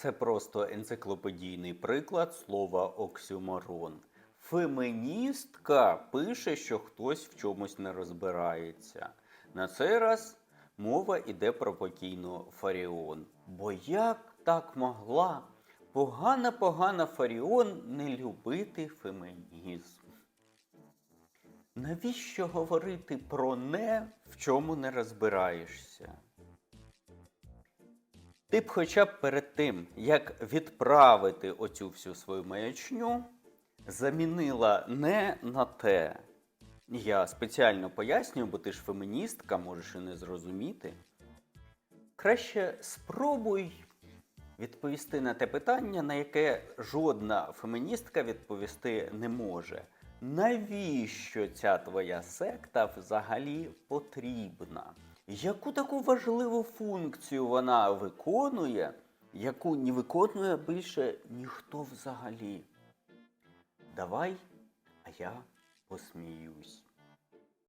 Це просто енциклопедійний приклад слова оксюморон. Феміністка пише, що хтось в чомусь не розбирається. На цей раз мова йде про покійну Фаріон. Бо як так могла погана погана Фаріон не любити фемінізм? Навіщо говорити про не, в чому не розбираєшся? Ти б хоча б перед тим, як відправити оцю всю свою маячню, замінила не на те. Я спеціально пояснюю, бо ти ж феміністка, можеш і не зрозуміти. Краще спробуй відповісти на те питання, на яке жодна феміністка відповісти не може. Навіщо ця твоя секта взагалі потрібна? Яку таку важливу функцію вона виконує, яку не виконує більше ніхто взагалі? Давай, а я посміюсь.